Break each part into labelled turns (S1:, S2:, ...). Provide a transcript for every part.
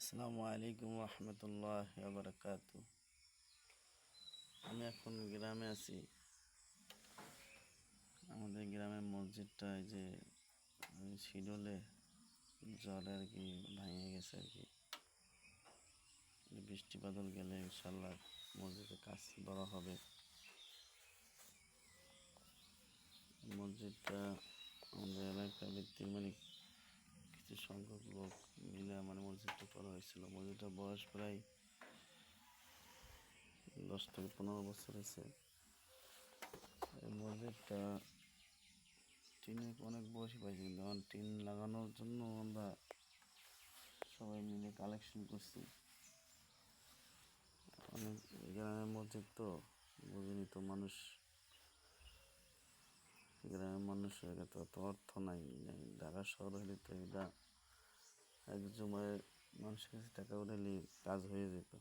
S1: আসসালামু আলাইকুম রহমতুল্লাহ বারকাত। আমি এখন গ্রামে আছি। আমাদের গ্রামের মসজিদটা এই যে শিডলে জলে আর কি ভেঙে গেছে আর কি। বৃষ্টি বাদল গেলে ইনশাল্লাহ মসজিদের কাজ বড় হবে। মসজিদটা আমাদের এলাকা ভিত্তিক মানে কিছু সংখ্যক লোক মিলে মানে মসজিদটা করা হয়েছিল। মসজিদটার বয়স প্রায় দশ থেকে পনেরো বছর হয়েছে। এই মসজিদটা টিনে অনেক বয়সী পাইছি, কিন্তু এখন টিন লাগানোর জন্য আমরা সবাই মিলে কালেকশন করছি। অনেক গ্রামের মসজিদ তো বুঝিনি তো মানুষ, গ্রামের মানুষের অত অর্থ নাই ঢাকা শহর হলে তো এটা এক জমায় মানুষের কাছে টাকা উঠালে কাজ হয়ে যেত।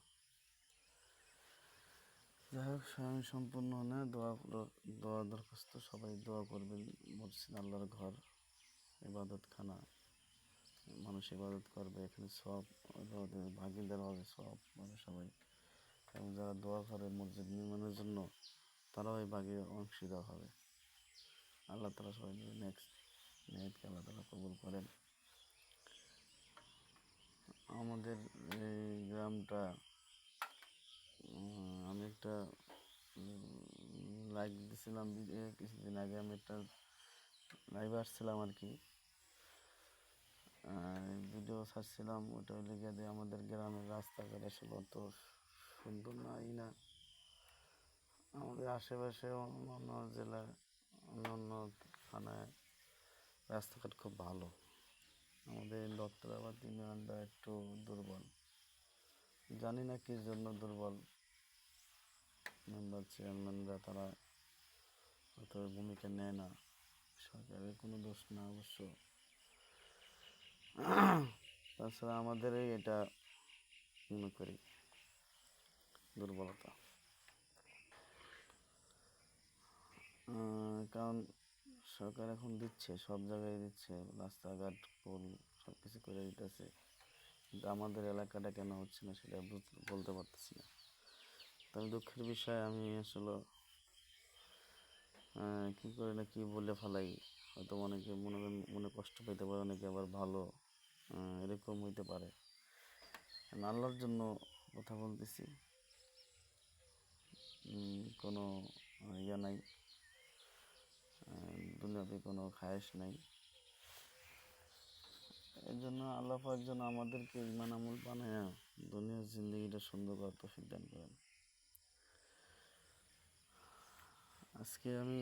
S1: যাই হোক, স্বয়ং সম্পূর্ণ না, দোয়া দোয়া দরখাস্ত, সবাই দোয়া করবেন মসজিদ আল্লাহর ঘর ইবাদত খানা মানুষ ইবাদত করবে, এখানে সব ভাগিদার হবে, সব মানে সবাই। এবং যারা দোয়া করে মসজিদ নির্মাণের জন্য, তারাও এই ভাগে অংশীদার হবে। আল্লাহ তালা সবাই নেক্সট নেটকে আল্লাহ তালা কবুল করেন। আমাদের এই গ্রামটা আমি একটা লাইক দিয়েছিলাম কিছুদিন আগে, আমি একটা লাইভ আসছিলাম আর কি। ভিডিও ছাড়ছিলাম ওটা লিখে দিয়ে আমাদের গ্রামের রাস্তাঘাট আসলে অত সুন্দর নাই না। আমাদের আশেপাশে অন্যান্য জেলায় অন্য অন্য থানায় রাস্তাঘাট খুব ভালো। আমাদের দত্তরাবাদ ইউনিয়নটা একটু দুর্বল। জানি না কি জন্য দুর্বল। মেম্বার চেয়ারম্যানরা তারা অত ভূমিকা নেয় না। সরকারের কোনো দোষ না অবশ্য। তাছাড়া আমাদের এই এটা মনে করি দুর্বলতা। কারণ সরকার এখন দিচ্ছে, সব জায়গায় দিচ্ছে, রাস্তাঘাট, পোল সব কিছু করে দিতেছে। কিন্তু আমাদের এলাকাটা কেন হচ্ছে না সেটা বলতে পারতেছি না। তবে দুঃখের বিষয়, আমি আসলে কি করে না কি বলে ফেলাই, হয়তো অনেকে মনে মনে কষ্ট পেতে পারে, অনেকে আবার ভালো এরকম হইতে পারে। আল্লাহর জন্য কথা বলতেছি। কোনো ইয়ে নাই। দুনিয়াতে কোনো খায়েশ নাই। এর জন্য আল্লাহ পাক যেন আমাদেরকে ইমান আমল বানায় দুনিয়ার জিন্দগিটা সুন্দর করার তৌফিক দান করেন। আজকে আমি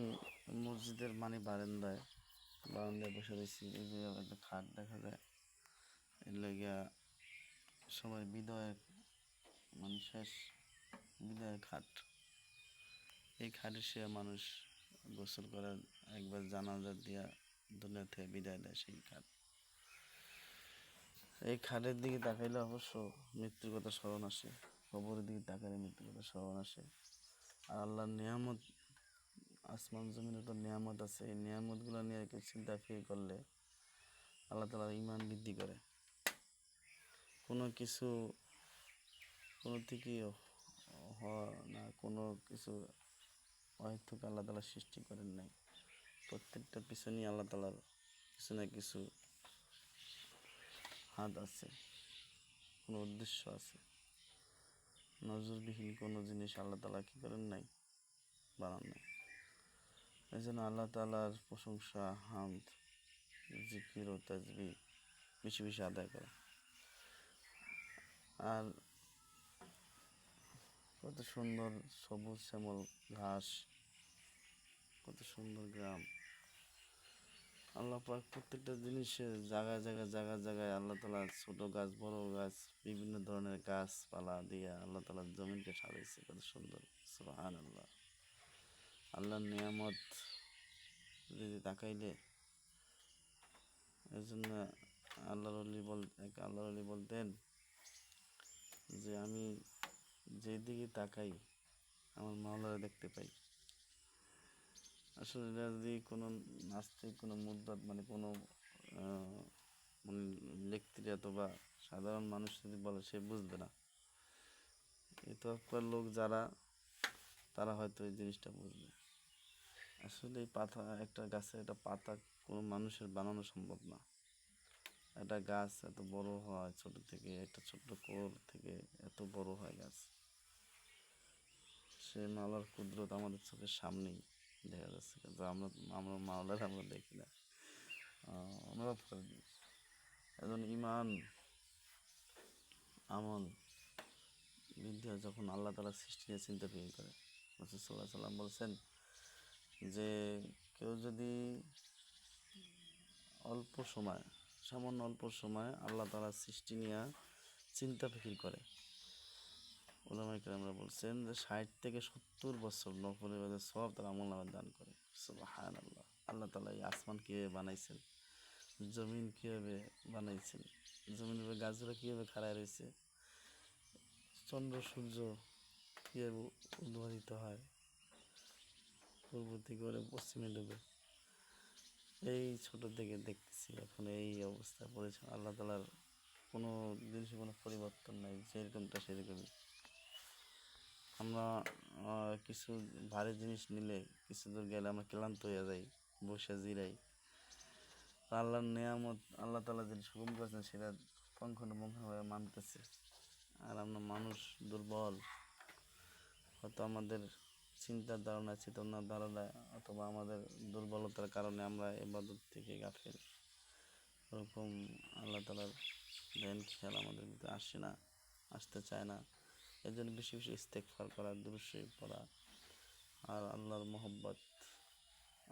S1: মসজিদের মানে বারান্দায় বারান্দায় বসে রয়েছি। এই যে একটা খাট দেখা যায়। এর লেগিয়া সবাই বিদায় মানে শেষ বিদায় খাট। এই খাটে সে মানুষ গোসল করার একবার জানাজা দিয়া দুনিয়া থেকে বিদায় দেয় সেই খাট এই খাটের দিকে তাকাইলে অবশ্য মৃত্যুর কথা স্মরণ আসে, কবরের দিকে তাকাইলে মৃত্যুর কথা স্মরণ আসে। আর আল্লাহর নিয়ামত, আসমান জমিনে তো নিয়ামত আছে, এই নিয়ামতগুলো নিয়ে কেউ চিন্তা ফিরে করলে আল্লাহ তালা ইমান বৃদ্ধি করে। কোনো কিছু, কোনো থেকে হওয়া না, কোনো কিছু অহেতুক আল্লাহ তালা সৃষ্টি করেন নাই। প্রত্যেকটার পিছনেই আল্লাহ তালার কিছু না কিছু হাত আছে, কোনো উদ্দেশ্য আছে। নজরবিহীন কোনো জিনিস আল্লাহ তালা কী করেন নাই? বানান নাই। এই জন্য আল্লাহ তালার প্রশংসা, হামদ, জিকির ও তাজবি বেশি বেশি আদায় করা আর কত সুন্দর সবুজ শ্যামল ঘাস কত সুন্দর গ্রাম। আল্লাহ পাক প্রত্যেকটা জিনিসের জায়গায় জায়গায় জায়গায় জায়গায় আল্লাহ তালা ছোটো গাছ, বড় গাছ, বিভিন্ন ধরনের গাছপালা দিয়ে আল্লাহ তালা জমিনকে সাজাইছে। কত সুন্দর। সুবাহান আল্লাহ আল্লাহর নিয়ামত যদি তাকাইলে এই জন্য আল্লাহর অলি বল, এক আল্লাহর অলি বলতেন যে, আমি যেদিকে তাকাই, আমার মাওলারা দেখতে পাই। আসলে এটা যদি কোনো নাস্তিক, কোনো মুদ্রা মানে কোনো মানে ব্যক্তির অথবা সাধারণ মানুষ যদি বলে, সে বুঝবে না। এতকার লোক যারা, তারা হয়তো এই জিনিসটা বুঝবে। আসলে এই পাতা একটা গাছে একটা পাতা কোনো মানুষের বানানো সম্ভব না। একটা গাছ এত বড় হয়, ছোট থেকে, একটা ছোট্ট কোর থেকে এত বড় হয় গাছ। সে মালার কুদরত আমাদের চোখের সামনেই। দেখা যাচ্ছে। কিন্তু আমরা আমরা মাওলার আমরা দেখি না। করি এখন ইমান আমল বিদ্যা যখন আল্লাহ তালা সৃষ্টি নিয়ে চিন্তা ফিকির করে। রসুল সাল্লাহ সাল্লাম বলছেন যে, কেউ যদি অল্প সময়, সামান্য অল্প সময় আল্লাহ তালা সৃষ্টি নিয়ে চিন্তা ফিকির করে ওলামাইকে আমরা বলছেন যে ষাট থেকে সত্তর বছর নফল ইবাদের সব তারা আমল নামে দান করে। হায়ান আল্লাহ আল্লাহ তালা এই আসমান কীভাবে বানাইছেন? জমিন কীভাবে বানাইছেন? জমিনের উপরে গাছগুলো কীভাবে খাড়ায় রয়েছে? চন্দ্র, সূর্য কীভাবে উদ্ভাবিত হয়? পূর্ব থেকে ওরে পশ্চিমে ডুবে। এই ছোট থেকে দেখতেছি এখন এই অবস্থায় পড়েছে আল্লাহ তালার কোনো জিনিসে কোনো পরিবর্তন নাই, যেরকমটা সেরকমই। আমরা কিছু ভারী জিনিস নিলে কিছু দূর গেলে আমরা ক্লান্ত হয়ে যাই, বসে জিরাই। আল্লাহর নেয়ামত, আল্লাহ তালা যেটা সুগম করেছেন সেটা পঙ্খন পঙ্খনভাবে মানতেছে। আর আমরা মানুষ দুর্বল, হয়তো আমাদের চিন্তার ধারণা, চেতনার ধারণা, অথবা আমাদের দুর্বলতার কারণে আমরা এবাদত থেকে গাফেল। ওরকম আল্লাহ তালার ধ্যান খেয়াল আমাদের ভিতরে আসে না, আসতে চায় না। এর জন্য বেশি বেশি ইস্তেকফার করা দুরুশরী পড়া আর আল্লাহর মোহব্বত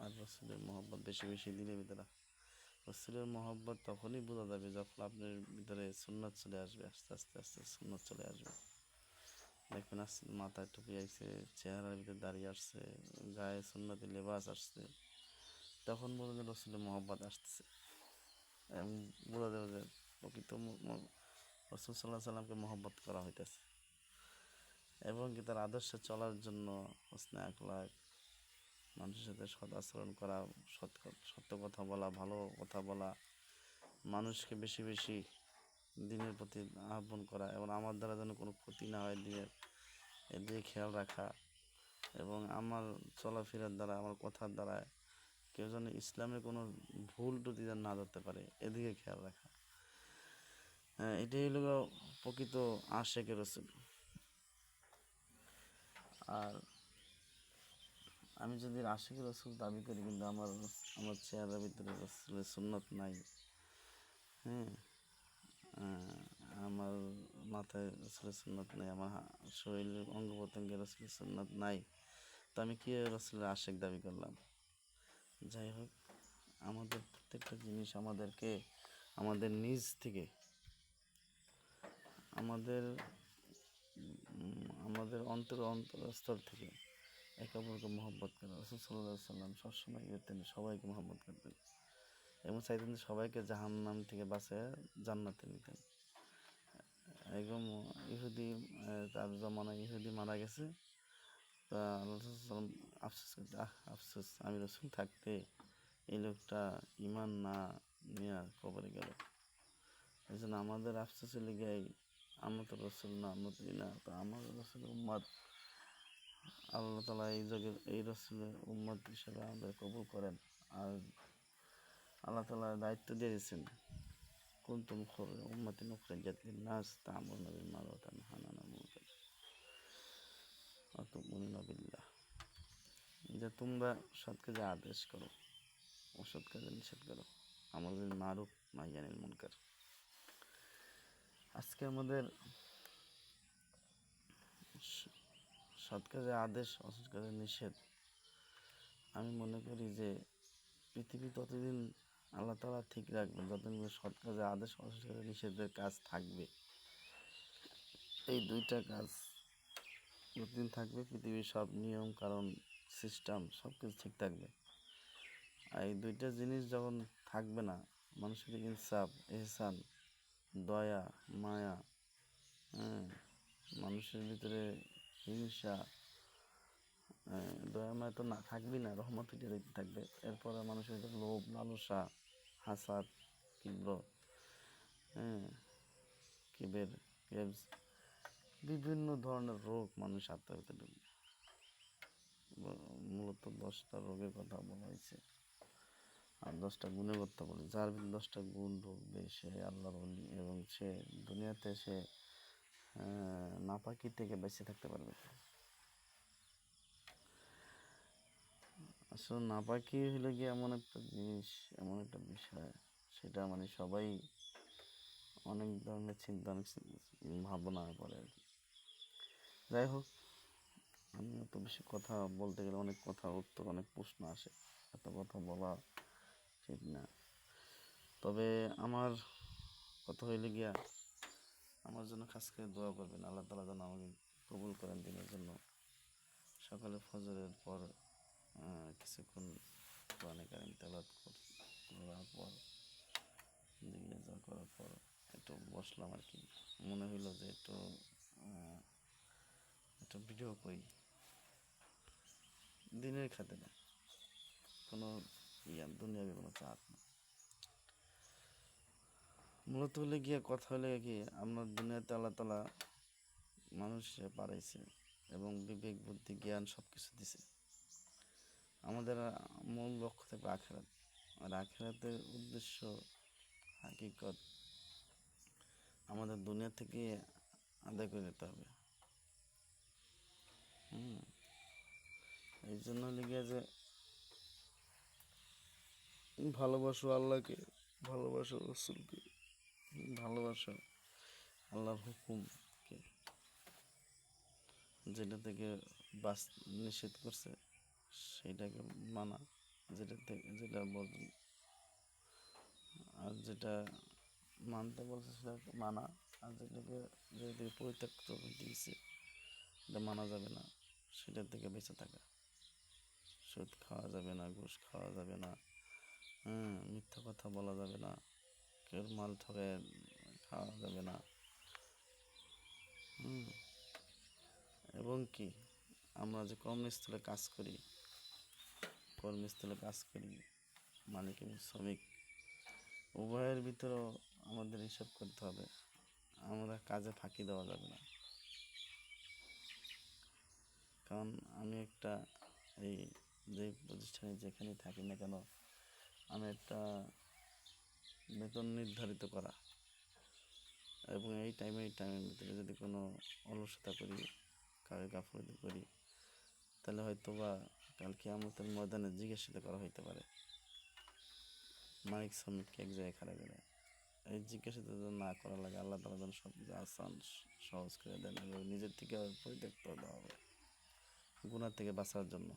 S1: আর রসুলের মোহব্বত বেশি বেশি দিনের ভিতরে। রসুলের মোহব্বত তখনই বোঝা যাবে যখন আপনার ভিতরে সুন্নত চলে আসবে, আস্তে আস্তে আস্তে সুন্নত চলে আসবে। দেখবেন আস্তে মাথায় টুপি আসছে চেহারার ভিতরে দাঁড়িয়ে আসছে, গায়ে সুন্নতি লেবাস আসছে। তখন বোঝা যায় রসুলের মোহব্বত আসতেছে। এবং বোঝা যাবে যে প্রকৃত রসুল সাল্লাহ সাল্লামকে মহব্বত করা হইতেছে। এবং কি তার আদর্শে চলার জন্য হোসনে আখলাক মানুষের সাথে সৎ আচরণ করা সত্য কথা বলা, ভালো কথা বলা, মানুষকে বেশি বেশি দিনের প্রতি আহ্বান করা এবং আমার দ্বারা যেন কোনো ক্ষতি না হয় দিনের এদিকে খেয়াল রাখা এবং আমার চলাফেরার দ্বারা, আমার কথার দ্বারা কেউ যেন ইসলামের কোনো ভুল টুটি যেন না ধরতে পারে এদিকে খেয়াল রাখা। হ্যাঁ এটাই হলো প্রকৃত আশেকের রসুল। আর আমি যদি আশেকের রসুল দাবি করি, কিন্তু আমার আমার চেহারার ভিতরে রসুলের সুন্নত নাই। হ্যাঁ আমার মাথায় রসুলের সুন্নত নাই, আমার শরীরের অঙ্গ প্রত্যঙ্গে রসুলের সুন্নত নাই। তো আমি কীভাবে রসুলের আশেক দাবি করলাম? যাই হোক, আমাদের প্রত্যেকটা জিনিস আমাদেরকে, আমাদের নিজ থেকে, আমাদের আমাদের অন্তর অন্তরস্তর থেকে একে অপরকে মহব্বত করা। রসুল সাল্লাহ সাল্লাম সবসময় করতেন সবাইকে মহব্বত করতেন। এবং চাইতেন সবাইকে জাহান্নাম থেকে বাঁচায় জান্নাতে নিতেন। একদম ইহুদি তার জমানায় ইহুদি মারা গেছে। তা রসুল সাল্লাম আফসোস করতে আহ, আফসোস, আমি রসুল থাকতে এই লোকটা ইমান না নিয়ে কবরে গেল। এই জন্য আমাদের আফসোসের লিগে আমরা তো রসুল না আমরা তো ই না, তো আমার রসুলের উম্মাদ আল্লাহ তালা এই যুগের এই রসুলের উম্মত হিসেবে আমাদের কবুল করেন। আর আল্লাহ তালা দায়িত্ব দিয়ে দিয়েছেন, কুন্তুম খোর, উম্মতি নুখরে জাতির নাস তামর নবীর মারতান হানানা অত মনি নবিল্লাহ যে তোমরা সৎ কাজে আদেশ করো, অসৎ কাজে নিষেধ করো আমাদের মারুফ মাইয়ানিল মুনকার। আজকে আমাদের সৎ কাজে আদেশ, অসৎ কাজে নিষেধ। আমি মনে করি যে পৃথিবী ততদিন আল্লাহ তালা ঠিক রাখবে যতদিন সৎ কাজে আদেশ, অসৎ কাজে নিষেধের কাজ থাকবে। এই দুইটা কাজ যতদিন থাকবে, পৃথিবীর সব নিয়ম, কারণ, সিস্টেম সব কিছু ঠিক থাকবে। আর এই দুইটা জিনিস যখন থাকবে না, মানুষের ইনসাফ এহসান। দয়া, মায়া হ্যাঁ মানুষের ভিতরে হিংসা দয়া, মায়া তো না, থাকবেই না, রহমত থাকবে। এরপরে মানুষের ভিতরে লোভ, লালসা, হাসাদ, তীব্র হ্যাঁ কেবের কেবস বিভিন্ন ধরনের রোগ মানুষ আত্মার ভিতরে মূলত দশটা রোগের কথা বলা হয়েছে। আর দশটা গুণের কথা বলি। যার দশটা গুণ ঢুকবে সে আল্লাহর অলি এবং সে দুনিয়াতে সে নাপাকি থেকে বেঁচে থাকতে পারবে। আসলে নাপাকি হলে গিয়ে এমন একটা জিনিস, এমন একটা বিষয়, সেটা মানে সবাই অনেক ধরনের চিন্তা, অনেক ভাবনা করে আর কি। যাই হোক আমি অত বেশি কথা বলতে গেলে অনেক কথা, উত্তর, অনেক প্রশ্ন আসে। এত কথা বলা ঠিক না। তবে আমার কথা হইলে গিয়া আমার জন্য খাস করে দোয়া করবেন, আল্লাহ তালা যেন আমাকে কবুল করেন দিনের জন্য। সকালে ফজরের পর কিছুক্ষণ কোরআনে কারিম তেলাত করার পর যা করার পর একটু বসলাম আর কি। মনে হইল যে একটু একটু ভিডিও করি। দিনের খাতে না, কোনো ইয়া, দুনিয়াবি কোনো চাপ না। মূলত হলে গিয়ে কথা হলে কি, আমরা দুনিয়াতে আল্লাহ তালা মানুষে পারাইছে এবং বিবেক, বুদ্ধি, জ্ঞান সব কিছু দিছে। আমাদের মূল লক্ষ্য থাকবে আখেরাত। আর আখেরাতের উদ্দেশ্য হাকিকত আমাদের দুনিয়া থেকে আদায় করে নিতে হবে। হুম, এই জন্য লিগে যে ভালোবাসো আল্লাহকে, ভালোবাসো রসুলকে, ভালোবাসো আল্লাহর হুকুমকে। যেটা থেকে বাস নিষেধ করছে, সেটাকে মানা, যেটা থেকে, যেটা বর্জন আর যেটা মানতে বলছে সেটা মানা, আর যেটাকে যেটা থেকে পরিত্যক্ত দিয়েছে এটা মানা যাবে না। সেটার থেকে বেঁচে থাকা। সুদ খাওয়া যাবে না, ঘুষ খাওয়া যাবে না। হুম, মিথ্যা কথা বলা যাবে না। কেউ মাল ঠকে খাওয়া যাবে না। হুম, এবং কি? আমরা যে কর্মস্থলে কাজ করি, কর্মস্থলে কাজ করি, মালিক এবং শ্রমিক, উভয়ের ভিতরেও আমাদের হিসাব করতে হবে। আমরা কাজে ফাঁকি দেওয়া যাবে না। কারণ আমি একটা এই যে প্রতিষ্ঠানে যেখানে থাকি না কেন আমি একটা বেতন নির্ধারিত করা। এবং এই টাইমে এই টাইমের ভিতরে যদি কোনো অলসতা করি কাজে গাফলতি করি, তাহলে হয়তো বা কালকে আমাদের ময়দানে জিজ্ঞাসিত করা হইতে পারে। মালিক শ্রমিককে এক জায়গায় খারাপ গেলে এই জিজ্ঞাসিত না করা লাগে, আল্লাহ তালা যেন সব কিছু আসান সহজ করে দেন, এবং নিজের থেকে পরিত্যক্ত দেওয়া হবে। গুণার থেকে বাঁচার জন্য।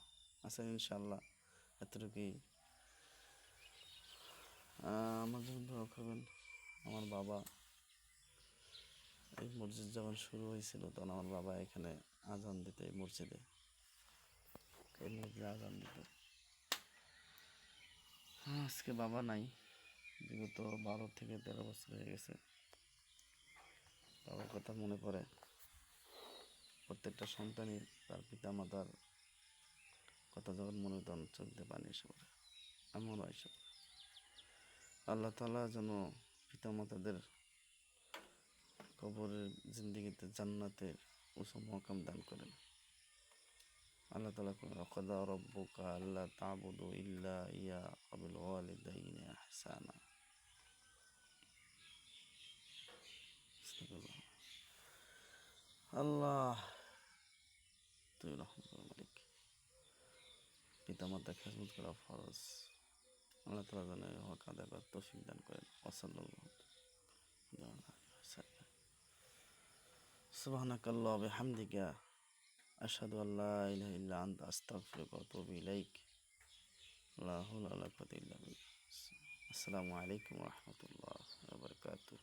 S1: আচ্ছা ইনশাল্লাহ এতটুকুই আমার জন্য দোয়া করবেন আমার বাবা এই মসজিদ যখন শুরু হয়েছিল তখন আমার বাবা এখানে আজান দিতে এই মসজিদে। এই মসজিদে আজান দিত। হ্যাঁ, আজকে বাবা নাই বিগত বারো থেকে তেরো বছর হয়ে গেছে। বাবার কথা মনে পড়ে। প্রত্যেকটা সন্তানই তার পিতা মাতার কথা যখন মনে হয় তখন চলতে পানি এসে পড়ে এসে পড়ে। আল্লাহ তালা যেন পিতা মাতাদের কবরের জিন্দিগিতে জান্নাতের উঁচু মকাম দান করেন। আল্লাহ তালা কদা রব্বুকা আল্লাহ তাবুদু ইল্লা ইয়া আবিল ওয়ালিদাইনি আস্তাগফিরুল্লাহ। আল্লাহ, তুই রহম কর মালিক। পিতা মাতা খেজমত করা ফরজ। আল্লাহ তালা যেন হক আদায় করার তৌফিক দান করেন ওসল্লাল্লাহু سبحانك الله وبحمدك أشهد أن لا إله إلا أنت أستغفرك وأتوب إليك لا حول ولا قوة إلا بالله السلام عليكم ورحمة الله وبركاته